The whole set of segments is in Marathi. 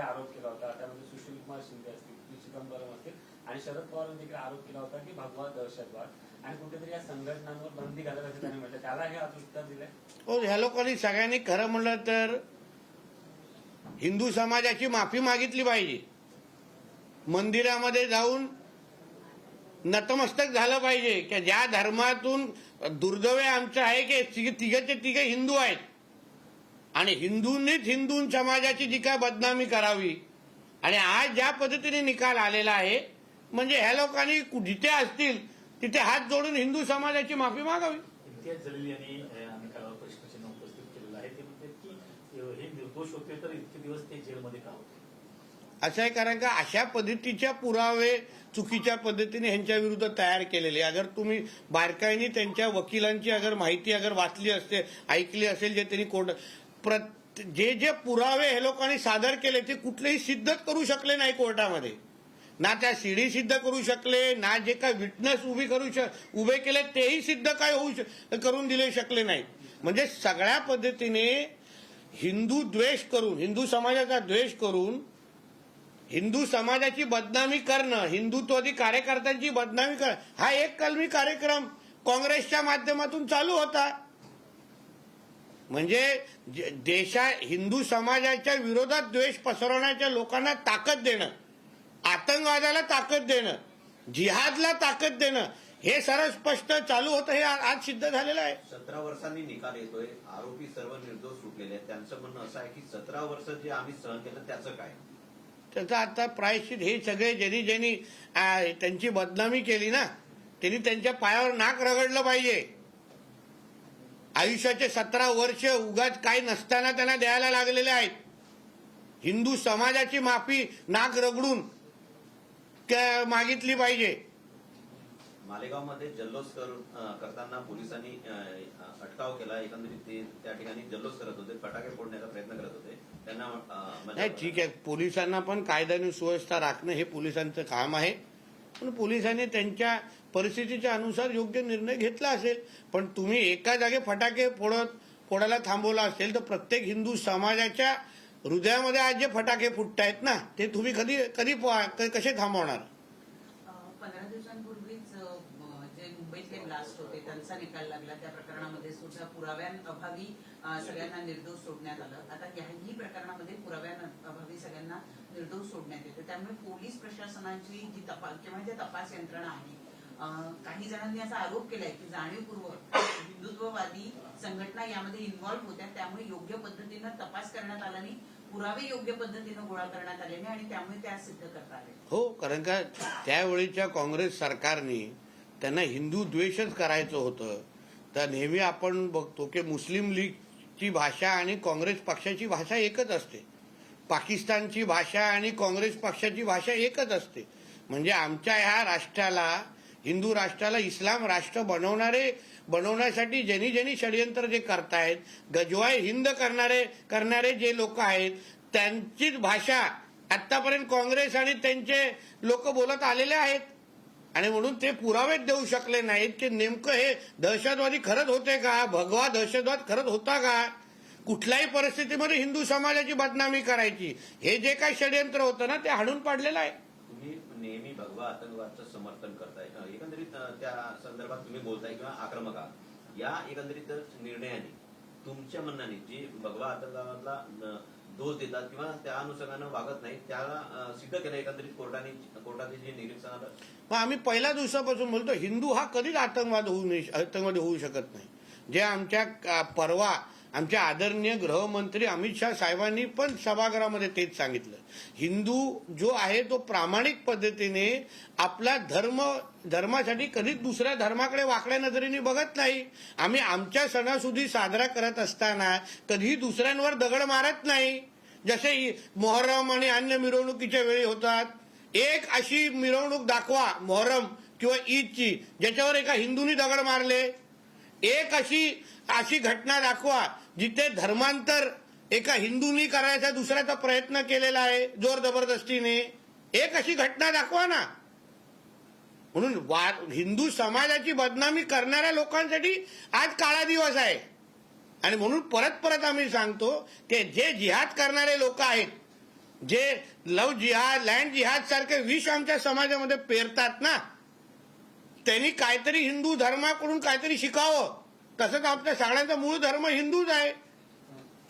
प्रकारे आरोप केला होता. त्यामध्ये सुशील कुमार शिंदे असतील पी. चिदंबरम असतील आणि शरद पवारांनी देखील आरोप केला होता की भगवा दहशतवाद आणि कुठेतरी या संघटनांवर बंदी घालत असं त्यांनी म्हटलं. त्याला हे आज उत्तर दिलंय. हो ह्या लोकांनी सगळ्यांनी खरं म्हणलं तर हिंदू समाजाची माफी मागितली पाहिजे. मंदिरामध्ये जाऊन नतमस्तक झालं पाहिजे. की ज्या धर्मातून दुर्दैव आमचं आहे की तिघ- तिघचे तिघे हिंदू आहेत. आणि हिंदूंनीच हिंदू समाजाची जी काय बदनामी करावी आणि आज ज्या पद्धतीने निकाल आलेला आहे म्हणजे ह्या लोकांनी जिथे असतील तिथे हात जोडून हिंदू समाजाची माफी मागावी. असं आहे कारण का अशा पद्धतीच्या पुरावे चुकीच्या पद्धतीने ह्यांच्या विरुद्ध तयार केलेले. अगर तुम्ही बारकाईने त्यांच्या वकिलांची अगर माहिती अगर वाचली असते ऐकली असेल जे त्यांनी कोर्ट जे जे पुरावे हे लोकांनी सादर केले ते कुठलेही सिद्धच करू शकले नाही कोर्टामध्ये. ना त्या सीडी सिद्ध करू शकले ना जे काय विटनेस उभी करू शक उभे केले तेही सिद्ध काय होऊ करून दिले शकले नाही म्हणजे सगळ्या पद्धतीने हिंदू द्वेष करून हिंदू समाजाचा द्वेष करून हिंदू समाजाची बदनामी करणं हिंदुत्ववादी कार्यकर्त्यांची बदनामी करणं हा एक कलमी कार्यक्रम काँग्रेसच्या माध्यमातून चालू होता. म्हणजे देशा हिंदू समाजाच्या विरोधात द्वेष पसरवण्याच्या लोकांना ताकद देणं आतंकवादाला ताकद देणं जिहादला ताकद देणं हे सर्व स्पष्ट चालू होतं हे आज सिद्ध झालेलं आहे. सतरा वर्षांनी निकाल येतोय आरोपी सर्व निर्दोष सुटलेले आहेत. त्यांचं म्हणणं असं आहे की सतरा वर्ष जे आम्ही सहन केलं त्याचं काय? त्याचं आता प्रायश्चित हे सगळे ज्यांनी ज्यांनी त्यांची बदनामी केली ना त्यांनी त्यांच्या पायावर नाक रगडलं पाहिजे. आयुष्याचे सतरा वर्ष उगाच काही नसताना त्यांना द्यायला लागलेले आहेत. हिंदू समाजाची माफी नाक रगडून मागितली पाहिजे. मालेगावमध्ये जल्लोष करताना पोलिसांनी अटकाव केला. एकंदरीत ते त्या ठिकाणी जल्लोष करत होते फटाके फोडण्याचा प्रयत्न करत होते. त्यांना नाही ठीक आहे. पोलिसांना पण कायदा आणि सुव्यवस्था राखणं हे पोलिसांचं काम आहे. पण पोलिसांनी त्यांच्या परिस्थितीच्या अनुसार योग्य निर्णय घेतला असेल पण तुम्ही एका जागे फटाके फोडत फोडायला थांबवला असेल तर प्रत्येक हिंदू समाजाच्या हृदयामध्ये आज जे फटाके फुटतायत ना ते तुम्ही कधी कधी कसे थांबवणार? पंधरा दिवसांपूर्वीच जे मुंबईतले ब्लास्ट होते त्यांचा निकाल लागला. त्या प्रकरणामध्ये सुद्धा पुराव्यांअभावी अ, सगळ्यांना निर्दोष सोडण्यात आलं. आता याही प्रकरणामध्ये पुराव्यांअभावी सगळ्यांना निर्दोष सोडण्यात येते. त्यामुळे पोलीस प्रशासनाची जी तपास किंवा जे तपास यंत्रणा आहे काही जणांनी असा आरोप केलाय की जाणीवपूर्वक हिंदुत्ववादी संघटना यामध्ये इन्व्हॉल्व्ह होत्या त्यामुळे योग्य पद्धतीनं तपास करण्यात आला नाही पुरावे योग्य पद्धतीनं गोळा करण्यात आले नाही आणि त्यामुळे त्या सिद्ध करता आले. हो कारण का त्यावेळीच्या काँग्रेस सरकारने त्यांना हिंदू द्वेषच करायचं होतं. तर नेहमी आपण बघतो की मुस्लिम लीगची भाषा आणि काँग्रेस पक्षाची भाषा एकच असते. पाकिस्तानची भाषा आणि काँग्रेस पक्षाची भाषा एकच असते. म्हणजे आमच्या ह्या राष्ट्राला हिंदू राष्ट्राला इस्लाम राष्ट्र बनवणारे बनवण्यासाठी ज्यांनी ज्यांनी षडयंत्र जे करतायत गजवाय हिंद करणारे करणारे जे लोक आहेत त्यांचीच भाषा आतापर्यंत काँग्रेस आणि त्यांचे लोक बोलत आलेले आहेत. आणि म्हणून ते पुरावेच देऊ शकले नाहीत की नेमकं हे दहशतवादी खरंच होते का? भगवा दहशतवाद खरंच होता का? कुठल्याही परिस्थितीमध्ये हिंदू समाजाची बदनामी करायची. हे जे काही षडयंत्र होतं ना ते हाणून पाडलेलं आहे. नेहमी भगवा आतंकवादचं समर्थन करताय. एकंदरीत त्या संदर्भात तुम्ही बोलताय किंवा आक्रमक आहात. या एकंदरीत निर्णयाने तुमच्या मनाने जी भगवा आतंकवादाला दोष देतात किंवा त्या अनुषंगानं वागत नाही त्याला सिद्ध केलं एकंदरीत कोर्टाने कोर्टाचे जे निरीक्षण आलं? मग आम्ही पहिल्या दिवसापासून बोलतो हिंदू हा कधीच आतंकवाद होऊ आतंकवादी होऊ शकत नाही. जे आमच्या परवा आमच्या आदरणीय गृहमंत्री अमित शहा साहेबांनी पण सभागृहामध्ये तेच सांगितलं. हिंदू जो आहे तो प्रामाणिक पद्धतीने आपला धर्म धर्मासाठी कधीच दुसऱ्या धर्माकडे वाकड्या नजरेने बघत नाही. आम्ही आमच्या सणासुदी साजरा करत असताना कधीही दुसऱ्यांवर दगड मारत नाही. जसे मोहरम मोहर्रम आणि अन्य मिरवणुकीच्या वेळी होतात. एक अशी मिरवणूक दाखवा मोहरम किंवा ईदची ज्याच्यावर एका हिंदूनी दगड मारले. एक अशी अशी घटना दाखवा जिथे धर्मांतर एका हिंदूनी करायचा दुसऱ्याचा प्रयत्न केलेला आहे जोर जबरदस्तीने एक अशी घटना दाखवा ना. म्हणून वा- हिंदू समाजाची बदनामी करणाऱ्या लोकांसाठी आज काळा दिवस आहे. आणि म्हणून परत परत आम्ही सांगतो की जे जिहाद करणारे लोक आहेत जे लव जिहाद लँड जिहाद सारखे विष आमच्या समाजामध्ये पेरतात ना त्यांनी काहीतरी हिंदू धर्माकडून काहीतरी शिकावं. तसंच आमच्या सगळ्यांचा मूळ धर्म हिंदूच आहे?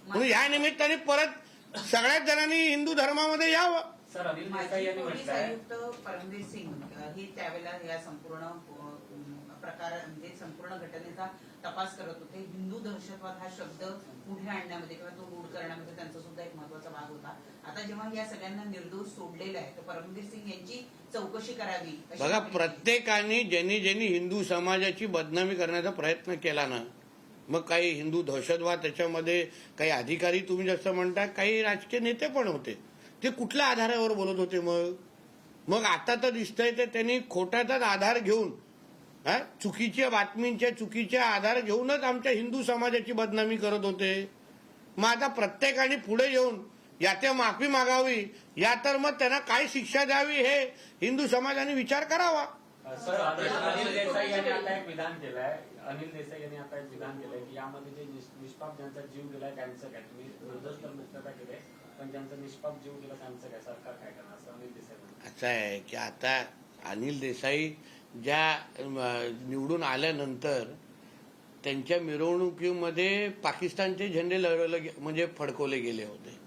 म्हणून या निमित्ताने परत सगळ्याच जणांनी हिंदू धर्मामध्ये यावं. सर अनिल देसाई माजी यांनी पोलीस म्हटलंय आयुक्त परमवीर सिंग हे त्यावेळेला या संपूर्ण म्हणजे संपूर्ण घटनेचा तपास करत होते. हिंदू दहशतवाद हा शब्द पुढे आणण्यामध्ये किंवा तो रूढ करण्यामध्ये त्यांचा सुद्धा एक महत्त्वाचा भाग होता. आता जेव्हा या सगळ्यांना निर्दोष सोडलेला आहे तर परमवीर सिंग यांची चौकशी करावी बघा प्रत्येकाने ज्यांनी ज्यांनी हिंदू समाजाची बदनामी करण्याचा प्रयत्न केला ना मग काही हिंदू दहशतवाद त्याच्यामध्ये काही अधिकारी तुम्ही जसं म्हणता काही राजकीय नेते पण होते. ते कुठल्या आधारावर बोलत होते मग? मग आता तर दिसतंय ते त्यांनी खोट्याचाच आधार घेऊन हा, चुकीच्या बातमींच्या चुकीच्या आधार घेऊनच आमच्या हिंदू समाजाची बदनामी करत होते. मग आता प्रत्येकाने पुढे येऊन या ते माफी मागावी या तर मग त्यांना काय शिक्षा द्यावी हे हिंदू समाजाने विचार करावा. सर अनिल देसाई यांनी आता एक विधान केलंय. अनिल देसाई यांनी आता एक विधान केलंय की यामध्ये जे निष- निष्पाप ज्यांचा जीव गेलाय त्यांचं काय? तुम्ही तर मुक्तता केले पण ज्यांचा निष्पाप जीव गेला त्यांचं काय? सरकार काय करणार? असं अनिल देसाई. असं आहे की आता अनिल देसाई ज्या निवडून आल्यानंतर त्यांच्या मिरवणुकीमध्ये पाकिस्तानचे झेंडे लढवले म्हणजे फडकवले गेले होते.